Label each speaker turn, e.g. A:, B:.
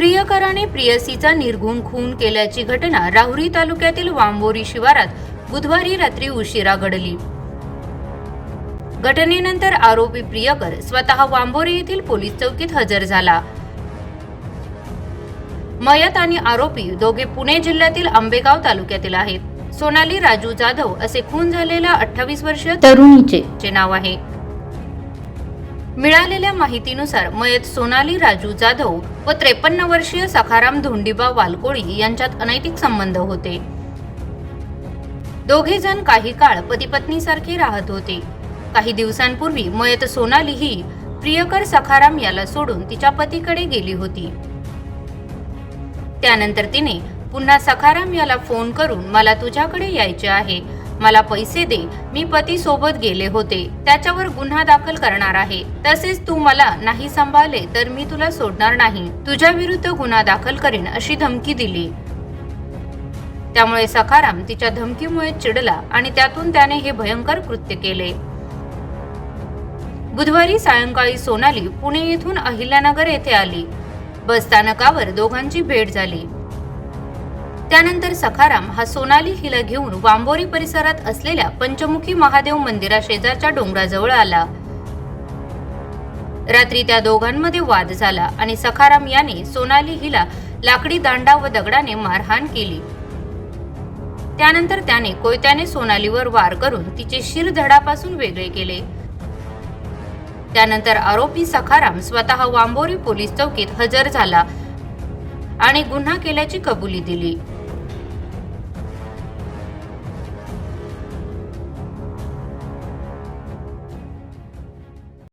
A: प्रियकराने प्रियसीचा निर्घुण खून केल्याची घटना राहुरी तालुक्यातील वांबोरी शिवारात बुधवारी रात्री उशिरा घडली. घटनेनंतर आरोपी प्रियकर स्वतः वांबोरी येथील पोलीस चौकीत हजर झाला. मयत आणि आरोपी दोघे पुणे जिल्ह्यातील आंबेगाव तालुक्यातील आहेत. सोनाली राजू जाधव असे खून झालेल्या अठ्ठावीस वर्षीय तरुणीचे. नाव आहे. मिळालेल्या माहितीनुसार मयत सोनाली राजू जाधव व त्रेपन्न वर्षीय सखाराम धोंडीबा वालकोळी यांच्यात अनैतिक संबंध होते. दोघे जण काही काळ पतीपत्नीसारखे राहत होते. काही दिवसांपूर्वी मयत सोनाली ही प्रियकर सखाराम याला सोडून तिच्या पतीकडे गेली होती. त्यानंतर तिने पुन्हा सखाराम याला फोन करून मला तुझ्याकडे यायचे आहे. मला पैसे दे. मी पती सोबत गेले होते. त्याच्यावर गुन्हा दाखल करणार आहे. तसेच तू मला नाही सांभाळले तर मी तुला सोडणार नाही. तुझ्या विरुद्ध गुन्हा दाखल करीन अशी धमकी दिली. त्यामुळे सखाराम तिच्या धमकीमुळे चिडला आणि त्यातून त्याने हे भयंकर कृत्य केले. बुधवारी सायंकाळी सोनाली पुणे येथून अहिल्यानगर येथे आली. बस स्थानकावर दोघांची भेट झाली. त्यानंतर सखाराम हा सोनाली हिला घेऊन वांबोरी परिसरात असलेल्या पंचमुखी महादेव मंदिरा शेजारच्या डोंगराजवळ आला. रात्री त्या दोघांमध्ये वाद झाला आणि सखाराम याने सोनाली हिला लाकडी दांडा व दगडाने मारहाण केली. त्यानंतर त्याने कोयत्याने सोनालीवर वार करून तिचे शिर धडापासून वेगळे केले. त्यानंतर आरोपी सखाराम स्वतः वांबोरी पोलीस चौकीत हजर झाला आणि गुन्हा केल्याची कबुली दिली.